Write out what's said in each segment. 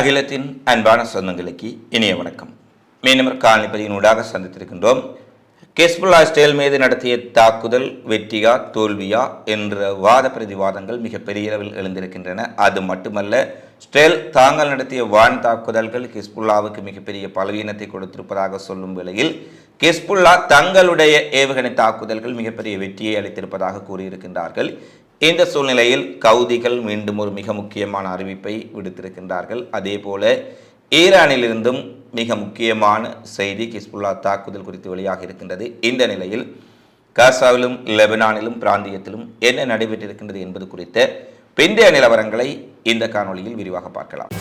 அகிலத்தின் அன்பான சொந்தங்களுக்கு இனிய வணக்கம். மீனவர் காலனிப்பதியின் ஊடாக சந்தித்திருக்கின்றோம். கெஸ்புல்லா ஸ்டேல் மீது நடத்திய தாக்குதல் வெற்றியா தோல்வியா என்ற வாத பிரதிவாதங்கள் மிகப்பெரிய அளவில் எழுந்திருக்கின்றன. அது மட்டுமல்ல ஸ்டேல் தாங்கள் நடத்திய வான் தாக்குதல்கள் ஹிஸ்புல்லாவுக்கு மிகப்பெரிய பலவீனத்தை கொடுத்திருப்பதாக சொல்லும் வேளையில் ஹிஸ்புல்லா தங்களுடைய ஏவுகணை தாக்குதல்கள் மிகப்பெரிய வெற்றியை அளித்திருப்பதாக கூறியிருக்கின்றார்கள். இந்த சூழ்நிலையில் கவுதிகள் மீண்டும் ஒரு மிக முக்கியமான அறிவிப்பை விடுத்திருக்கின்றார்கள். அதே போல ஈரானிலிருந்தும் மிக முக்கியமான செய்தி கிஸ்புல்லா தாக்குதல் குறித்து வெளியாக இருக்கின்றது. இந்த நிலையில் காசாவிலும் லெபனானிலும் பிராந்தியத்திலும் என்ன நடைபெற்றிருக்கின்றது என்பது குறித்த பிந்தைய நிலவரங்களை இந்த காணொளியில் விரிவாக பார்க்கலாம்.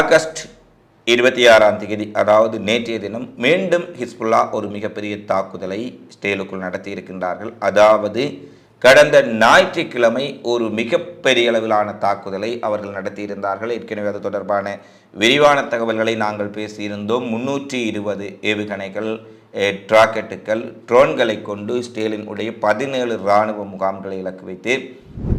ஆகஸ்ட் இருபத்தி ஆறாம் தேதி அதாவது நேற்றைய தினம் மீண்டும் ஹிஸ்புல்லா ஒரு மிகப்பெரிய தாக்குதலை ஸ்டேலுக்குள் நடத்தி இருக்கின்றார்கள் அதாவது கடந்த ஞாயிற்றுக்கிழமை ஒரு மிகப்பெரிய அளவிலான தாக்குதலை அவர்கள் நடத்தியிருந்தார்கள். ஏற்கனவே அது தொடர்பான விரிவான தகவல்களை நாங்கள் பேசியிருந்தோம். முன்னூற்றி இருபது ஏவுகணைகள் டிராக்கெட்டுகள் ட்ரோன்களை கொண்டு ஸ்டேலின் உடைய பதினேழு இராணுவ முகாம்களை இலக்கு வைத்து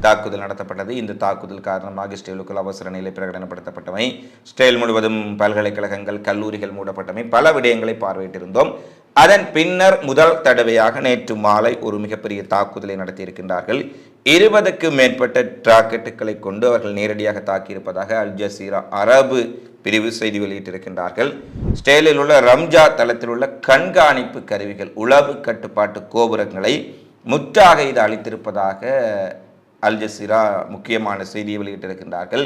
தாக்குதல் நடத்தப்பட்டது. இந்த தாக்குதல் காரணமாக ஸ்டேலுக்குள் அவசர நிலை பிரகடனப்படுத்தப்பட்டமை. ஸ்டேல் முழுவதும் பல்கலைக்கழகங்கள் கல்லூரிகள் மூடப்பட்டமை. பல விடயங்களை பார்வையிட்டிருந்தோம். அதன் பின்னர் முதல் தடவையாக நேற்று மாலை ஒரு மிகப்பெரிய தாக்குதலை நடத்தியிருக்கின்றார்கள். இருபதுக்கு மேற்பட்ட டிராக்கெட்டுகளை கொண்டு அவர்கள் நேரடியாக தாக்கியிருப்பதாக அல் ஜசீரா அரபு பிரிவு செய்தி வெளியிட்டிருக்கின்றார்கள். ஸ்டேலில் உள்ள ரம்ஜா தளத்தில் உள்ள கண்காணிப்பு கருவிகள் உளவு கட்டுப்பாட்டு கோபுரங்களை முற்றாக இது அளித்திருப்பதாக அல் ஜசீரா முக்கியமான செய்தியை வெளியிட்டிருக்கின்றார்கள்.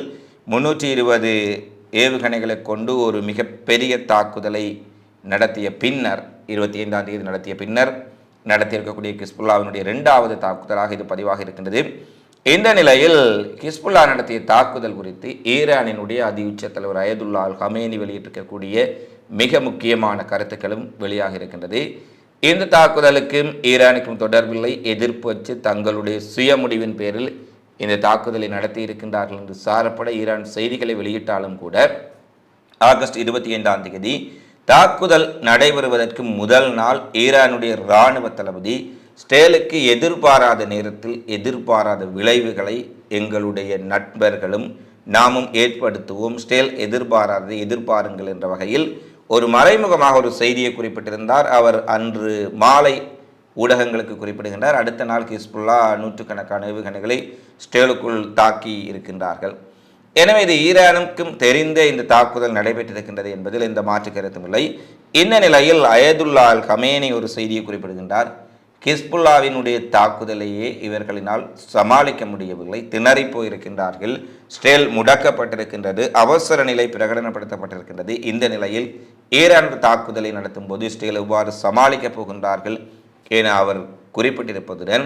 முன்னூற்றி இருபது ஏவுகணைகளை கொண்டு ஒரு மிகப்பெரிய தாக்குதலை நடத்திய பின்னர் இருபத்தி ஐந்தாம் தேதி நடத்திய பின்னர் நடத்தியிருக்கக்கூடிய கிஸ்புல்லாவினுடைய இரண்டாவது தாக்குதலாக இது பதிவாக இருக்கின்றது. இந்த நிலையில் ஹிஸ்புல்லா நடத்திய தாக்குதல் குறித்து ஈரானினுடைய அதி உச்ச தலைவர் அயதுல்லா அல் ஹமேனி வெளியிட்டிருக்கக்கூடிய மிக முக்கியமான கருத்துக்களும் வெளியாக இருக்கின்றது. இந்த தாக்குதலுக்கும் ஈரானுக்கும் தொடர்பில்லை. எதிர்ப்பு வச்சு தங்களுடைய சுய முடிவின் பேரில் இந்த தாக்குதலை நடத்தி இருக்கின்றார்கள் என்று சாரப்பட ஈரான் செய்திகளை வெளியிட்டாலும் கூட ஆகஸ்ட் இருபத்தி ஐந்தாம் தேதி தாக்குதல் நடைபெறுவதற்கு முதல் நாள் ஈரானுடைய இராணுவ தளபதி ஸ்டேலுக்கு எதிர்பாராத நேரத்தில் எதிர்பாராத விளைவுகளை எங்களுடைய நண்பர்களும் நாமும் ஏற்படுத்துவோம். ஸ்டேல் எதிர்பாராததை எதிர்பாருங்கள் என்ற வகையில் ஒரு மறைமுகமாக ஒரு செய்தியை குறிப்பிட்டிருந்தார். அவர் அன்று மாலை ஊடகங்களுக்கு குறிப்பிடுகின்றார். அடுத்த நாள் ஹிஸ்புல்லா நூற்றுக்கணக்கான ஏவுகணைகளை ஸ்டேலுக்குள் தாக்கி இருக்கின்றார்கள். எனவே இது ஈரானுக்கும் தெரிந்த இந்த தாக்குதல் நடைபெற்றிருக்கின்றது என்பதில் எந்த மாற்று கருத்தும் இல்லை. இந்த நிலையில் அயதுல்லா அல் கமேனி ஒரு செய்தியை குறிப்பிடுகின்றார். ஹிஸ்புல்லாவினுடைய தாக்குதலையே இவர்களினால் சமாளிக்க முடியவில்லை. திணறி போயிருக்கின்றார்கள். ஸ்டேல் முடக்கப்பட்டிருக்கின்றது. அவசர நிலை பிரகடனப்படுத்தப்பட்டிருக்கின்றது. இந்த நிலையில் ஈரான் தாக்குதலை நடத்தும் போது ஸ்டேல் எவ்வாறு சமாளிக்கப் போகின்றார்கள் என அவர் குறிப்பிட்டிருப்பதுடன்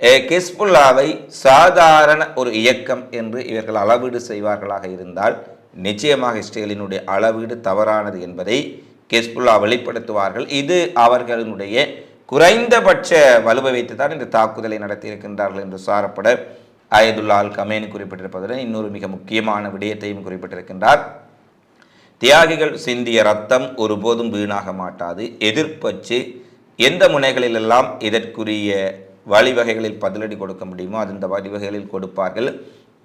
கிஸ்புல்லாவை சாதாரண ஒரு இயக்கம் என்று இவர்கள் அளவீடு செய்வார்களாக இருந்தால் நிச்சயமாக இஸ்ரேலினுடைய அளவீடு தவறானது என்பதை கெஸ்புல்லா வெளிப்படுத்துவார்கள். இது அவர்களுடைய குறைந்தபட்ச வலுவை வைத்து தான் இந்த தாக்குதலை நடத்தியிருக்கின்றார்கள் என்று சாரப்பட அயதுல்லால் கமேனி குறிப்பிட்டிருப்பதுடன் இன்னொரு மிக முக்கியமான விடயத்தையும் குறிப்பிட்டிருக்கின்றார். தியாகிகள் சிந்திய ரத்தம் ஒருபோதும் வீணாக மாட்டாது. எதிர்ப்பச்சு எந்த முனைகளிலெல்லாம் இதற்குரிய வழிவகைகளில் பதிலடி கொடுக்க முடியுமோ அது இந்த வழிவகைகளில் கொடுப்பார்கள்.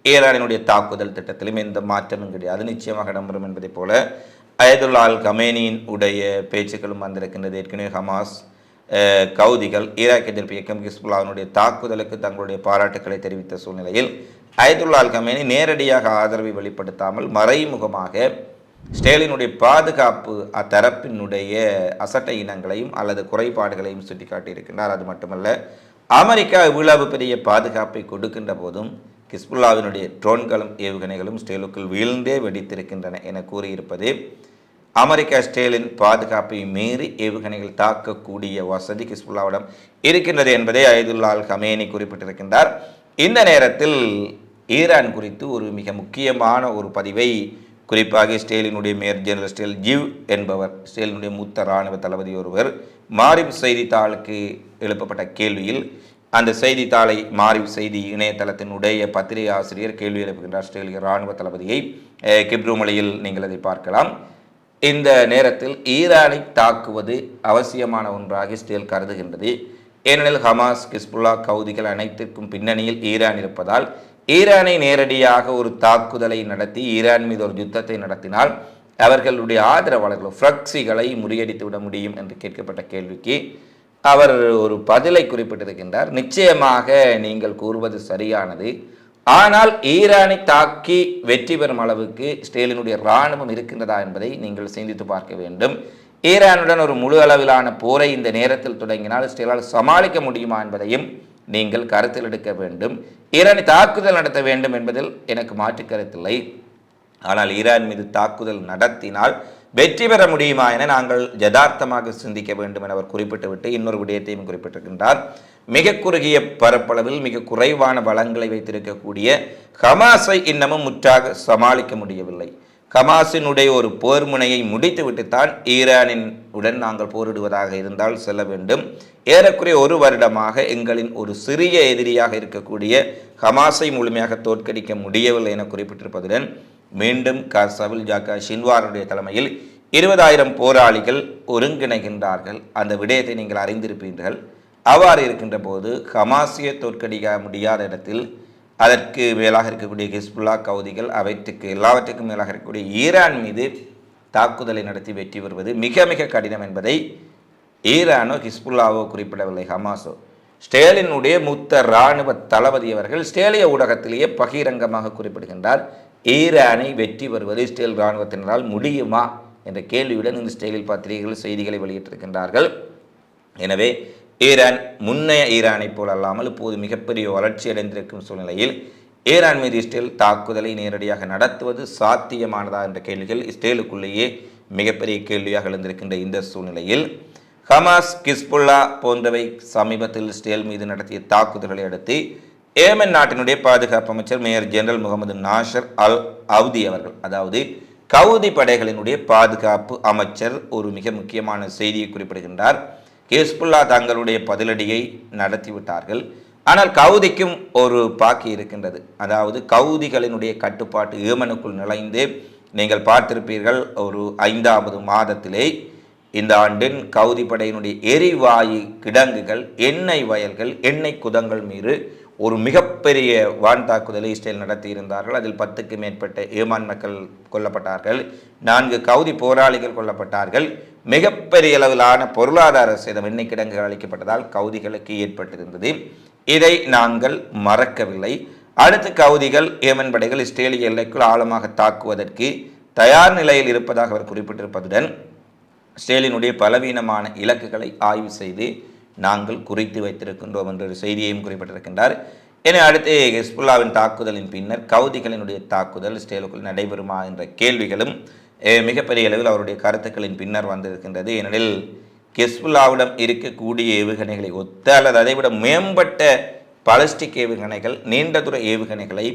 ஈரானினுடைய தாக்குதல் திட்டத்திலும் எந்த மாற்றமும் கிடையாது. நிச்சயமாக இடம்பெறும் என்பதைப் போல அயதுல்லால் கமேனியின் உடைய பேச்சுக்களும் வந்திருக்கின்றது. ஏற்கனவே ஹமாஸ் கவுதிகள் ஈராக் எதிர்ப்பு இயக்கம் ஹிஸ்புல்லாவினுடைய தாக்குதலுக்கு தங்களுடைய பாராட்டுக்களை தெரிவித்த சூழ்நிலையில் அயதுல்லால் கமேனி நேரடியாக ஆதரவை வெளிப்படுத்தாமல் மறைமுகமாக ஸ்டேலினுடைய பாதுகாப்பு அத்தரப்பினுடைய அசட்டை இனங்களையும் அல்லது குறைபாடுகளையும் சுட்டிக்காட்டியிருக்கின்றார். அது மட்டுமல்ல அமெரிக்கா இவ்வளவு பெரிய பாதுகாப்பை கொடுக்கின்ற போதும் கிஸ்புல்லாவினுடைய ட்ரோன்களும் ஏவுகணைகளும் ஸ்டேலுக்குள் வீழ்ந்தே வெடித்திருக்கின்றன என கூறியிருப்பது அமெரிக்கா ஸ்டேலின் பாதுகாப்பை மீறி ஏவுகணைகள் தாக்கக்கூடிய வசதி ஹிஸ்புல்லாவிடம் இருக்கின்றது என்பதை அயதுல்லால் ஹமேனி குறிப்பிட்டிருக்கின்றார். இந்த நேரத்தில் ஈரான் குறித்து ஒரு மிக முக்கியமான ஒரு பதிவை குறிப்பாக ஸ்டேலினுடைய மேயர் ஜெனரல் ஸ்டேல் ஜிவ் என்பவர் ஸ்டேலினுடைய மூத்த இராணுவ தளபதி ஒருவர் மாரிப் செய்தித்தாளுக்கு எழுப்பப்பட்ட கேள்வியில் அந்த செய்தித்தாளை மாரிப் செய்தி இணையதளத்தினுடைய பத்திரிகை ஆசிரியர் கேள்வி எழுப்புகின்றார் ஆஸ்திரேலிய இராணுவ தளபதியை. கிப்ரூமலையில் நீங்கள் அதை பார்க்கலாம். இந்த நேரத்தில் ஈரானை தாக்குவது அவசியமான ஒன்றாக இஸ்ரேல் கருதுகின்றது. ஏனெனில் ஹமாஸ் கிஸ்புல்லா கவுதிகள் அனைத்திற்கும் பின்னணியில் ஈரான் இருப்பதால் ஈரானை நேரடியாக ஒரு தாக்குதலை நடத்தி ஈரான் மீது ஒரு யுத்தத்தை நடத்தினால் அவர்களுடைய ஆதரவாளர்கள் ஃப்ரக்ஸிகளை முறியடித்து விட முடியும் என்று கேட்கப்பட்ட கேள்விக்கு அவர் ஒரு பதிலை குறிப்பிட்டிருக்கின்றார். நிச்சயமாக நீங்கள் கூறுவது சரியானது. ஆனால் ஈரானை தாக்கி வெற்றி பெறும் அளவுக்கு ஸ்டேலினுடைய இராணுவம் இருக்கின்றதா என்பதை நீங்கள் சிந்தித்து பார்க்க வேண்டும். ஈரானுடன் ஒரு முழு அளவிலான போரை இந்த நேரத்தில் தொடங்கினால் ஸ்டேலால் சமாளிக்க முடியுமா என்பதையும் நீங்கள் கருத்தில் எடுக்க வேண்டும். ஈரானை தாக்குதல் நடத்த வேண்டும் என்பதில் எனக்கு மாற்று கருத்தில்லை ஆனால் ஈரான் மீது தாக்குதல் நடத்தினால் வெற்றி பெற முடியுமா என நாங்கள் யதார்த்தமாக சிந்திக்க வேண்டும் என அவர் குறிப்பிட்டுவிட்டு இன்னொரு விடயத்தையும் குறிப்பிட்டிருக்கின்றார். மிக குறுகிய பரப்பளவில் மிக குறைவான வளங்களை வைத்திருக்கக்கூடிய ஹமாஸை இன்னமும் முற்றாக சமாளிக்க முடியவில்லை. ஹமாஸினுடைய ஒரு போர் முனையை முடித்துவிட்டுத்தான் ஈரானின் உடன் நாங்கள் போரிடுவதாக இருந்தால் செல்ல வேண்டும். ஏறக்குறைய ஒரு வருடமாக எங்களின் ஒரு சிறிய எதிரியாக இருக்கக்கூடிய ஹமாஸை முழுமையாக தோற்கடிக்க முடியவில்லை என குறிப்பிட்டிருப்பதுடன் மீண்டும் காசாவில் ஜாக்கா ஷின்வாருடைய தலைமையில் இருபதாயிரம் போராளிகள் ஒருங்கிணைகின்றார்கள். அந்த விடயத்தை நீங்கள் அறிந்திருப்பீர்கள். அவ்வாறு இருக்கின்ற போது ஹமாஸியை தோற்கடிக்க முடியாத இடத்தில் அதற்கு மேலாக இருக்கக்கூடிய ஹிஸ்புல்லா கவுதிகள் அவற்றுக்கு எல்லாவற்றுக்கும் மேலாக இருக்கக்கூடிய ஈரான் மீது தாக்குதலை நடத்தி வெற்றி பெறுவது மிக மிக கடினம் என்பதை ஈரானோ ஹிஸ்புல்லாவோ குறிப்பிடவில்லை ஹமாஸோ. ஸ்டேலினுடைய மூத்த இராணுவ தளபதி அவர்கள் ஸ்டேலிய ஊடகத்திலேயே பகிரங்கமாக குறிப்பிடுகின்றார் ஈரானை வெற்றி பெறுவது இஸ்ரேல் இராணுவத்தினரால் முடியுமா என்ற கேள்வியுடன் இந்த ஸ்டேலில் பத்திரிகைகள் செய்திகளை வெளியிட்டிருக்கின்றார்கள். எனவே ஈரான் முன்னைய ஈரானைப் போல் அல்லாமல் இப்போது மிகப்பெரிய வளர்ச்சி அடைந்திருக்கும் சூழ்நிலையில் ஈரான் மீது இஸ்ரேல் தாக்குதலை நேரடியாக நடத்துவது சாத்தியமானதா என்ற கேள்விகள் இஸ்ரேலுக்குள்ளேயே மிகப்பெரிய கேள்வியாக எழுந்திருக்கின்ற இந்த சூழ்நிலையில் ஹமாஸ் கிஸ்புல்லா போன்றவை சமீபத்தில் இஸ்ரேல் மீது நடத்திய தாக்குதல்களை அடுத்து ஏமன் நாட்டினுடைய பாதுகாப்பு அமைச்சர் major general Mohammed Nasser Al Awdi அவர்கள் அதாவது கவுதி படைகளினுடைய பாதுகாப்பு அமைச்சர் ஒரு மிக முக்கியமான செய்தியை குறிப்பிடுகின்றார். ஹிஸ்புல்லா தங்களுடைய பதிலடியை நடத்திவிட்டார்கள். ஆனால் கவுதிக்கும் ஒரு பாக்கி இருக்கின்றது. அதாவது கவுதிகளினுடைய கட்டுப்பாட்டு ஏமனுக்குள் நுழைந்து நீங்கள் பார்த்திருப்பீர்கள் ஒரு ஐந்தாவது மாதத்திலே இந்த ஆண்டின் கவுதி படையினுடைய எரிவாயு கிடங்குகள் எண்ணெய் வயல்கள் எண்ணெய் குதங்கள் மீது ஒரு மிகப்பெரிய வான் தாக்குதலை இஸ்ரேல் நடத்தியிருந்தார்கள். அதில் பத்துக்கு மேற்பட்ட ஏமான் மக்கள் கொல்லப்பட்டார்கள். நான்கு கவுதி போராளிகள் கொல்லப்பட்டார்கள். மிகப்பெரிய அளவிலான பொருளாதார சேதம் எண்ணெய் கிடங்குகள் அளிக்கப்பட்டதால் கவுதிகளுக்கு ஏற்பட்டிருந்தது. இதை நாங்கள் மறக்கவில்லை. அடுத்து கவுதிகள் ஏமன் படைகள் இஸ்ரேலிய எல்லைக்குள் ஆழமாக தாக்குவதற்கு தயார் நிலையில் இருப்பதாக அவர் குறிப்பிட்டிருப்பதுடன் ஸ்டேலினுடைய பலவீனமான இலக்குகளை ஆய்வு செய்து நாங்கள் குறித்து வைத்திருக்கின்றோம் என்ற ஒரு செய்தியையும் குறிப்பிட்டிருக்கின்றார். என அடுத்து ஹிஸ்புல்லாவின் தாக்குதலின் பின்னர் கவுதிகளினுடைய தாக்குதல் இஸ்ரேலுக்குள் நடைபெறுமா என்ற கேள்விகளும் மிகப்பெரிய அளவில் அவருடைய கருத்துக்களின் பின்னர் வந்திருக்கின்றது. ஏனெனில் ஹிஸ்புல்லாவிடம் இருக்கக்கூடிய ஏவுகணைகளை ஒத்த அல்லது அதைவிட மேம்பட்ட பாலிஸ்டிக் ஏவுகணைகள் நீண்ட தூர ஏவுகணைகளை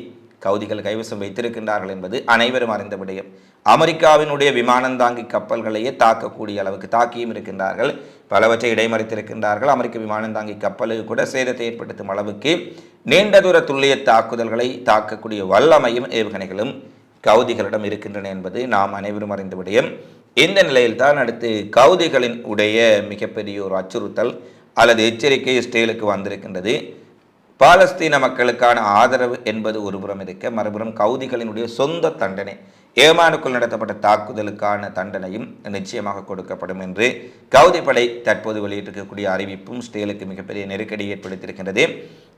கவுதிகள் கைவசம் வைத்திருக்கின்றார்கள் என்பது அனைவரும் அறிந்த விடயம். அமெரிக்காவினுடைய விமானந்தாங்கி கப்பல்களையே தாக்கக்கூடிய அளவுக்கு தாக்கியும் இருக்கின்றார்கள். பலவற்றை இடைமறித்திருக்கின்றார்கள். அமெரிக்க விமானந்தாங்கி கப்பலுக்கு கூட சேதத்தை ஏற்படுத்தும் அளவுக்கு நீண்ட தூர துல்லிய தாக்குதல்களை தாக்கக்கூடிய வல்லமையும் ஏவுகணைகளும் கவுதிகளிடம் இருக்கின்றன என்பது நாம் அனைவரும் அறிந்த விடயம். இந்த நிலையில்தான் அடுத்து கவுதிகளின் உடைய மிகப்பெரிய ஒரு அச்சுறுத்தல் அல்லது எச்சரிக்கை இஸ்ரேலுக்கு வந்திருக்கின்றது. பாலஸ்தீன மக்களுக்கான ஆதரவு என்பது ஒருபுறம் இருக்க மறுபுறம் கவுதிகளினுடைய சொந்த தண்டனை. ஏமானுக்குள் நடத்தப்பட்ட தாக்குதலுக்கான தண்டனையும் நிச்சயமாக கொடுக்கப்படும் என்று கவுதி படை தற்போது வெளியிட்டிருக்கக்கூடிய அறிவிப்பும் இஸ்ரேலுக்கு மிகப்பெரிய நெருக்கடி ஏற்படுத்தியிருக்கின்றது.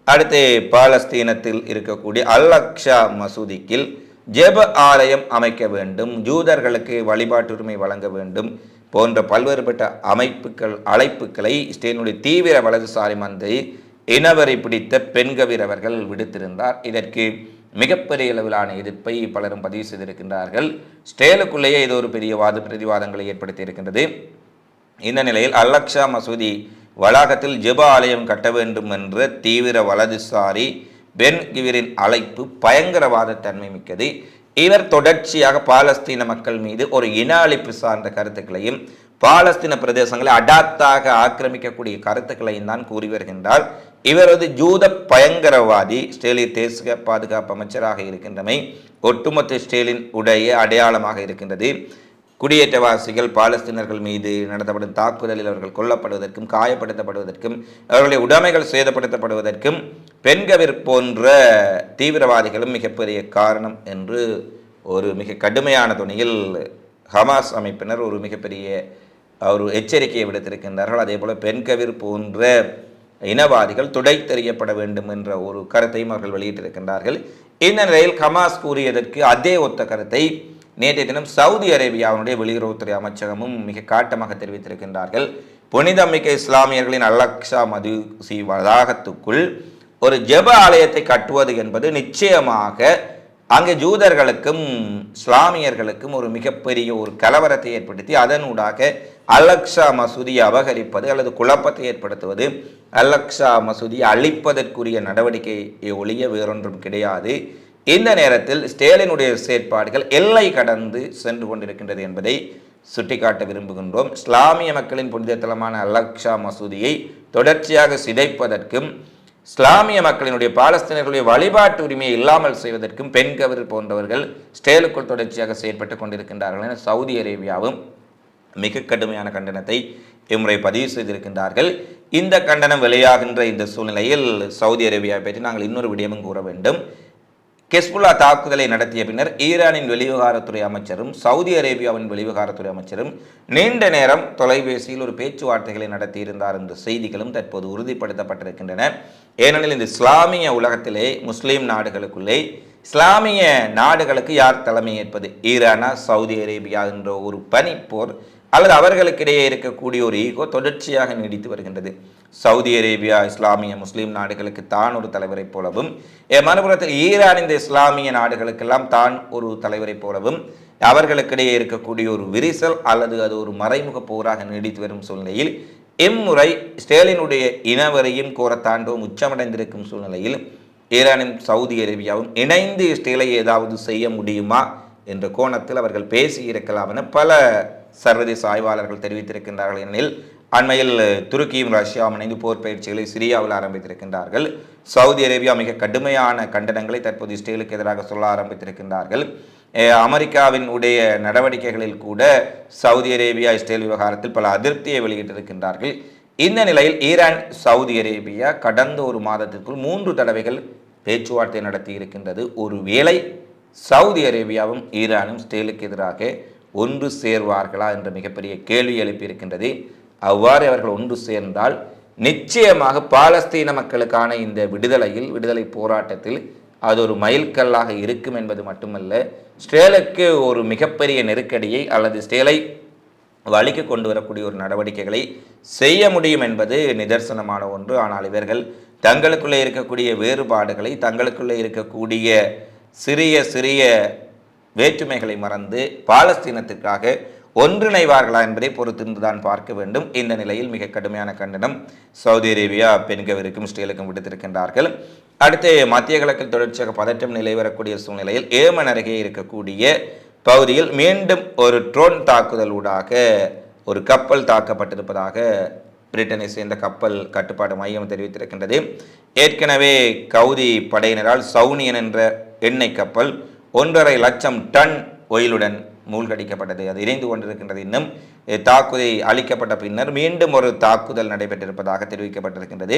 அடுத்து பாலஸ்தீனத்தில் இருக்கக்கூடிய அல் அக்ஷா மசூதிக்கில் ஜெப ஆலயம் அமைக்க வேண்டும் ஜூதர்களுக்கு வழிபாட்டுரிமை வழங்க வேண்டும் போன்ற பல்வேறுபட்ட அமைப்புகள் அழைப்புகளை இஸ்ரேலினுடைய தீவிர வலதுசாரி மந்திரி இனவரை பிடித்த பெண்கவிர் அவர்கள் விடுத்திருந்தார். இதற்கு மிகப்பெரிய அளவிலான எதிர்ப்பை பலரும் பதிவு செய்திருக்கின்றார்கள். ஸ்டேலுக்குள்ளேயே இது ஒரு பெரிய வாத பிரதிவாதங்களை ஏற்படுத்தி இருக்கின்றது இந்த நிலையில் அல்லக்ஷா மசூதி வளாகத்தில் ஜெப ஆலயம் கட்ட வேண்டும் என்ற தீவிர வலதுசாரி பென் கிவிரின் அழைப்பு பயங்கரவாத தன்மை மிக்கது. இவர் தொடர்ச்சியாக பாலஸ்தீன மக்கள் மீது ஒரு இன அழிப்பு சார்ந்த கருத்துக்களையும் பாலஸ்தீன பிரதேசங்களை அடாத்தாக ஆக்கிரமிக்கக்கூடிய கருத்துக்களையும் தான் கூறி வருகின்றார். இவரது ஜூத பயங்கரவாதி ஸ்டேலி தேசிய பாதுகாப்பு அமைச்சராக இருக்கின்றமை ஒட்டுமொத்த ஸ்டேலின் உடைய அடையாளமாக இருக்கின்றது. குடியேற்றவாசிகள் பாலஸ்தீனர்கள் மீது நடத்தப்படும் தாக்குதலில் அவர்கள் கொல்லப்படுவதற்கும் காயப்படுத்தப்படுவதற்கும் அவர்களுடைய உடைமைகள் சேதப்படுத்தப்படுவதற்கும் பெண்கவிர் போன்ற தீவிரவாதிகளும் மிகப்பெரிய காரணம் என்று ஒரு மிக கடுமையான துணியில் ஹமாஸ் அமைப்பினர் ஒரு மிகப்பெரிய ஒரு எச்சரிக்கையை விடுத்திருக்கின்றார்கள். அதே போல் பெண்கவிர் போன்ற இனவாதிகள் துடை தெரியப்பட வேண்டும் என்ற ஒரு கருத்தையும் அவர்கள் வெளியிட்டிருக்கின்றார்கள். இந்த நிலையில் ஹமாஸ் கூறியதற்கு அதே ஒத்த கருத்தை நேற்றைய தினம் சவுதி அரேபியாவினுடைய வெளியுறவுத்துறை அமைச்சகமும் மிக காட்டமாக தெரிவித்திருக்கின்றார்கள். புனிதமிக்க இஸ்லாமியர்களின் அல்லக்ஷா மதுசி வளாகத்துக்குள் ஒரு ஜெப ஆலயத்தை கட்டுவது என்பது நிச்சயமாக அங்கே ஜூதர்களுக்கும் இஸ்லாமியர்களுக்கும் ஒரு மிகப்பெரிய ஒரு கலவரத்தை ஏற்படுத்தி அதனூடாக அலக்ஷா மசூதியை அபகரிப்பது அல்லது குழப்பத்தை ஏற்படுத்துவது அலக்ஷா மசூதியை அழிப்பதற்குரிய நடவடிக்கையை ஒழிய வேறொன்றும் கிடையாது. இந்த நேரத்தில் ஸ்டேலினுடைய செயற்பாடுகள் எல்லை கடந்து சென்று கொண்டிருக்கின்றது என்பதை சுட்டிக்காட்ட விரும்புகின்றோம். இஸ்லாமிய மக்களின் புனித தலமான அலக்ஷா மசூதியை தொடர்ச்சியாக சிதைப்பதற்கும் இஸ்லாமிய மக்களினுடைய பாலஸ்தீனர்களுடைய வழிபாட்டு உரிமையை இல்லாமல் செய்வதற்கும் பெண் கவர் போன்றவர்கள் ஸ்டேலுக்குள் தொடர்ச்சியாக செயற்பட்டு கொண்டிருக்கின்றார்கள் என சவுதி அரேபியாவும் மிக கடுமையான கண்டனத்தை இம்முறை பதிவு செய்திருக்கின்றார்கள். இந்த கண்டனம் வெளியாகின்ற இந்த சூழ்நிலையில் சவுதி அரேபியாவை பற்றி நாங்கள் இன்னொரு விடயமும் கூற வேண்டும். கெஸ்புல்லா தாக்குதலை நடத்திய பின்னர் ஈரானின் வெளிவிவகாரத்துறை அமைச்சரும் சவுதி அரேபியாவின் வெளிவிவகாரத்துறை அமைச்சரும் நீண்ட நேரம் தொலைபேசியில் ஒரு பேச்சுவார்த்தைகளை நடத்தியிருந்தார் என்ற செய்திகளும் தற்போது உறுதிப்படுத்தப்பட்டிருக்கின்றன. ஏனெனில் இந்த இஸ்லாமிய உலகத்திலே முஸ்லீம் நாடுகளுக்குள்ளே இஸ்லாமிய நாடுகளுக்கு யார் தலைமை ஏற்பது? ஈரானா சவுதி அரேபியா என்ற ஒரு பனிப்போர் அல்லது அவர்களுக்கிடையே இருக்கக்கூடிய ஒரு ஈகோ தொடர்ச்சியாக நீடித்து வருகின்றது. சவுதி அரேபியா இஸ்லாமிய முஸ்லீம் நாடுகளுக்கு தான் ஒரு தலைவரைப் போலவும் மறுபுறத்தில் ஈரான் இந்த இஸ்லாமிய நாடுகளுக்கெல்லாம் தான் ஒரு தலைவரைப் போலவும் அவர்களுக்கிடையே இருக்கக்கூடிய ஒரு விரிசல் அல்லது அது ஒரு மறைமுக போராக நீடித்து வரும் சூழ்நிலையில் இம்முறை ஸ்டேலினுடைய இனவரையும் கோரத்தாண்டவும் உச்சமடைந்திருக்கும் சூழ்நிலையில் ஈரானும் சவுதி அரேபியாவும் இணைந்து ஸ்டேலை ஏதாவது செய்ய முடியுமா என்ற கோணத்தில் அவர்கள் பேசி இருக்கலாம் என பல சர்வதேச ஆய்வாளர்கள் தெரிவித்திருக்கின்றார்கள் எனில் அண்மையில் துருக்கியும் ரஷ்யாவும் இணைந்து போர் பயிற்சிகளை சிரியாவில் ஆரம்பித்திருக்கின்றார்கள். சவுதி அரேபியா மிக கடுமையான கண்டனங்களை தற்போது இஸ்ரேலுக்கு எதிராக சொல்ல ஆரம்பித்திருக்கின்றார்கள். அமெரிக்காவின் உடைய நடவடிக்கைகளில் கூட சவுதி அரேபியா இஸ்ரேல் விவகாரத்தில் பல அதிருப்தியை வெளியிட்டிருக்கின்றார்கள். இந்த நிலையில் ஈரான் சவுதி அரேபியா கடந்த ஒரு மாதத்திற்குள் மூன்று தடவைகள் பேச்சுவார்த்தை நடத்தி இருக்கின்றது ஒரு வேளை சவுதி அரேபியாவும் ஈரானும் ஸ்டேலுக்கு எதிராக ஒன்று சேர்வார்களா என்ற மிகப்பெரிய கேள்வி எழுப்பியிருக்கின்றது. அவ்வாறு அவர்கள் ஒன்று சேர்ந்தால் நிச்சயமாக பாலஸ்தீன மக்களுக்கான இந்த விடுதலையில் விடுதலை போராட்டத்தில் அது ஒரு மைல்கல்லாக இருக்கும் என்பது மட்டுமல்ல ஸ்டேலுக்கு ஒரு மிகப்பெரிய நெருக்கடியை அல்லது ஸ்டேலை வழிக்கு கொண்டு வரக்கூடிய ஒரு நடவடிக்கைகளை செய்ய முடியும் என்பது நிதர்சனமான ஒன்று. ஆனால் இவர்கள் தங்களுக்குள்ளே இருக்கக்கூடிய வேறுபாடுகளை தங்களுக்குள்ளே இருக்கக்கூடிய சிறிய சிறிய வேற்றுமைகளை மறந்து பாலஸ்தீனத்திற்காக ஒன்றிணைவார்களா என்பதை பொறுத்திருந்து தான் பார்க்க வேண்டும். இந்த நிலையில் மிக கடுமையான கண்டனம் சவுதி அரேபியா பெண்கவிற்கும் ஸ்ரீலுக்கும் விடுத்திருக்கின்றார்கள். அடுத்து மத்திய கிழக்கில் தொடர்ச்சியாக பதற்றம் நிலை வரக்கூடிய சூழ்நிலையில் ஏமன் அருகே இருக்கக்கூடிய பகுதியில் மீண்டும் ஒரு ட்ரோன் தாக்குதலூடாக ஒரு கப்பல் தாக்கப்பட்டிருப்பதாக பிரிட்டனை சேர்ந்த கப்பல் கட்டுப்பாடு மையம் தெரிவித்திருக்கின்றது. ஏற்கனவே கவுதி படையினரால் சவுனியன் என்ற எண்ணெய் கப்பல் ஒன்றரை லட்சம் டன் ஒயிலுடன் மூழ்கடிக்கப்பட்டது. அது இணைந்து கொண்டிருக்கின்றது இன்னும். தாக்குதல் அளிக்கப்பட்ட பின்னர் மீண்டும் ஒரு தாக்குதல் நடைபெற்றிருப்பதாக தெரிவிக்கப்பட்டிருக்கின்றது.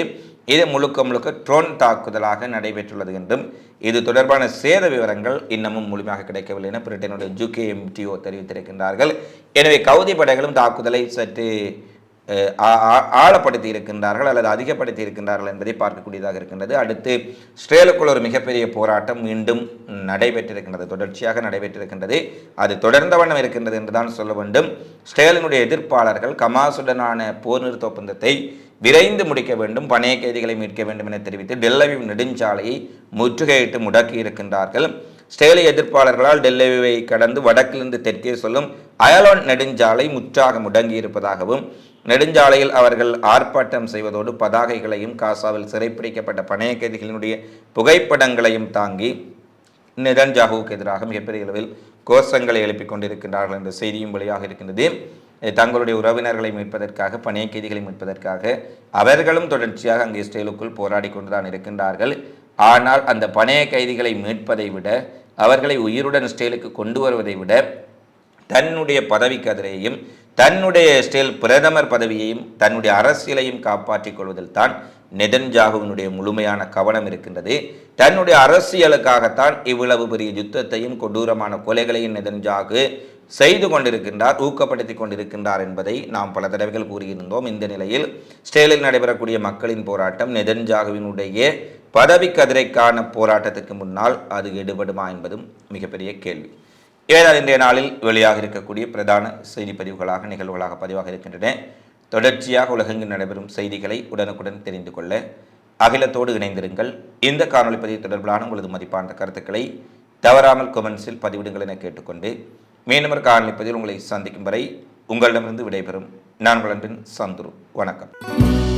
இது முழுக்க முழுக்க ட்ரோன் தாக்குதலாக நடைபெற்றுள்ளது என்றும் இது தொடர்பான சேத விவரங்கள் இன்னமும் முழுமையாக கிடைக்கவில்லை என பிரிட்டனுடைய ஜூகேஎம்டிஓ தெரிவித்திருக்கின்றார்கள். எனவே கவுதி படைகளும் தாக்குதலை சற்று ஆழப்படுத்தி இருக்கின்றார்கள் அல்லது அதிகப்படுத்தி இருக்கின்றார்கள் என்பதை பார்க்கக்கூடியதாக இருக்கின்றது. அடுத்து ஸ்ட்ரேலுக்குள் ஒரு மிகப்பெரிய போராட்டம் மீண்டும் நடைபெற்றிருக்கின்றது தொடர்ச்சியாக நடைபெற்றிருக்கின்றது. அது தொடர்ந்த வண்ணம் இருக்கின்றது என்றுதான் சொல்ல வேண்டும். ஸ்ட்ரேலினுடைய எதிர்ப்பாளர்கள் கமாசுடனான போர் நிறுத்த ஒப்பந்தத்தை விரைந்து முடிக்க வேண்டும் பணைய கைதிகளை மீட்க வேண்டும் என தெரிவித்து டெல்லவிவ் நெடுஞ்சாலையை முற்றுகையிட்டு முடக்கி இருக்கின்றார்கள். ஸ்டேலி எதிர்ப்பாளர்களால் டெல்லவிவை கடந்து வடக்கிலிருந்து தெற்கே சொல்லும் அயலோன் நெடுஞ்சாலை முற்றாக முடங்கி இருப்பதாகவும் நெடுஞ்சாலையில் அவர்கள் ஆர்ப்பாட்டம் செய்வதோடு பதாகைகளையும் காசாவில் சிறைப்பிடிக்கப்பட்ட பணைய கைதிகளினுடைய புகைப்படங்களையும் தாங்கி நெதன்ஜாகுவுக்கு எதிராக மிகப்பெரிய அளவில் கோஷங்களை எழுப்பிக் கொண்டிருக்கின்றார்கள் என்ற செய்தியும் வெளியாக இருக்கின்றது. தங்களுடைய உறவினர்களை மீட்பதற்காக பணைய கைதிகளை மீட்பதற்காக அவர்களும் தொடர்ச்சியாக அங்கே இஸ்ரேலுக்குள் போராடி கொண்டுதான் இருக்கின்றார்கள். ஆனால் அந்த பணைய கைதிகளை மீட்பதை விட அவர்களை உயிருடன் இஸ்ரேலுக்கு கொண்டு வருவதை விட தன்னுடைய பதவி கதிரையும் தன்னுடைய ஸ்டேல் பிரதமர் பதவியையும் தன்னுடைய அரசியலையும் காப்பாற்றிக் கொள்வதில் தான் நெதன்ஜாகுவினுடைய முழுமையான கவனம் இருக்கின்றது. தன்னுடைய அரசியலுக்காகத்தான் இவ்வளவு பெரிய யுத்தத்தையும் கொடூரமான கொலைகளையும் நெதன்ஜாகு செய்து கொண்டிருக்கின்றார் ஊக்கப்படுத்தி கொண்டிருக்கின்றார் என்பதை நாம் பல தடவைகள் கூறியிருந்தோம். இந்த நிலையில் ஸ்டேலில் நடைபெறக்கூடிய மக்களின் போராட்டம் நெதன்ஜாகுவினுடைய பதவி கதிரைக்கான போராட்டத்துக்கு முன்னால் அது எடுபடுமா என்பதும் மிகப்பெரிய கேள்வி. ஏனால் இன்றைய நாளில் வெளியாக இருக்கக்கூடிய பிரதான செய்தி பதிவுகளாக நிகழ்வுகளாக பதிவாக இருக்கின்றன. தொடர்ச்சியாக உலகெங்கு நடைபெறும் செய்திகளை உடனுக்குடன் தெரிந்து கொள்ள அகிலத்தோடு இணைந்திருங்கள். இந்த காணொலி பதிவு தொடர்பிலான உங்களது மதிப்பான கருத்துக்களை தவறாமல் கொமெண்ட்ஸில் பதிவிடுங்கள் என கேட்டுக்கொண்டு மீண்டும் ஒரு காணொலி பதிவில் உங்களை சந்திக்கும் வரை உங்களிடமிருந்து விடைபெறும். நான் உங்கள் அன்பின் சந்துரு. வணக்கம்.